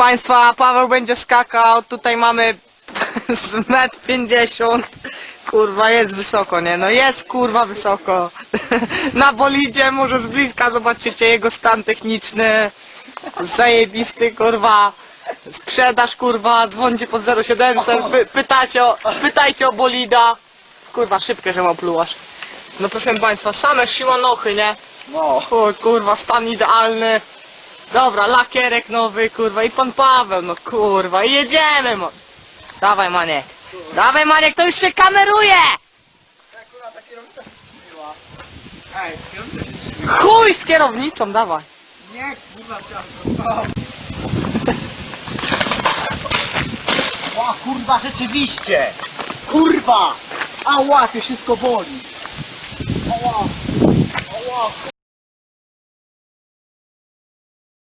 Państwa, Paweł będzie skakał, tutaj mamy z metr 50. Kurwa, jest wysoko, nie? No jest kurwa wysoko. Na bolidzie, może z bliska zobaczycie jego stan techniczny. Zajebisty, kurwa. Sprzedaż, kurwa, dzwońcie pod 0700, py, pytacie o, pytajcie o bolida. Kurwa, szybkie, że ma plułasz. No proszę Państwa, same Shimanochy, nie? No. O kurwa, stan idealny. Dobra, lakierek nowy, kurwa, i pan Paweł, no kurwa, i jedziemy, mo. Dawaj, Maniek. Dawaj, Maniek, to już się kameruje! Akurat ta kierownica się skrzywiła. Ej, kierownica się skrzywiła. Chuj z kierownicą, dawaj. Nie, kurwa, ciągle, stop. O, kurwa, rzeczywiście. Kurwa. Ała, to wszystko boli. Ała,